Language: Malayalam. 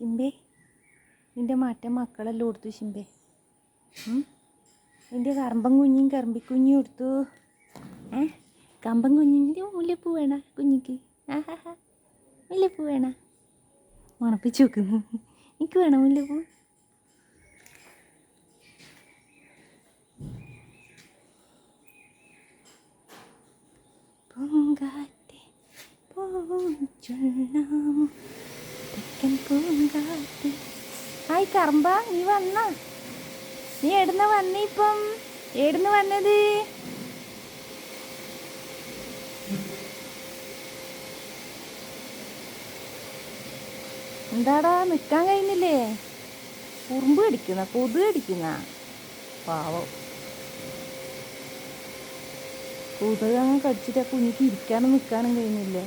ചിമ്പേ നിന്റെ മറ്റേ മക്കളെല്ലാം കൊടുത്തു ചിമ്പേ? നിന്റെ കറമ്പൻ കുഞ്ഞും കറമ്പിക്കുഞ്ഞും കൊടുത്തു ഏ? കമ്പൻ കുഞ്ഞിന്റെ മുല്ലപ്പൂ വേണ കുഞ്ഞിക്ക്? ആഹാ മുല്ലപ്പൂ വേണ? മണപ്പിച്ച് വെക്കുന്നു. എനിക്ക് വേണം മുല്ലപ്പൂ പൂങ്കാറ്റെ തെക്കൻ പൂങ്കാറ്റ് ഹായ് കറമ്പ നീ വന്ന. നീ എടുന്ന വന്നേ ഇപ്പം? എവിടുന്ന് വന്നത്? എന്താടാ നിൽക്കാൻ കഴിഞ്ഞില്ലേ? ഉറുമ്പ് കടിക്കുന്ന കൊതു കടിക്കുന്ന. പാവം. കൊതുക് അങ്ങ് കടിച്ചിട്ട് കുഞ്ഞിക്ക് ഇരിക്കാനും നിൽക്കാനും കഴിയുന്നില്ലേ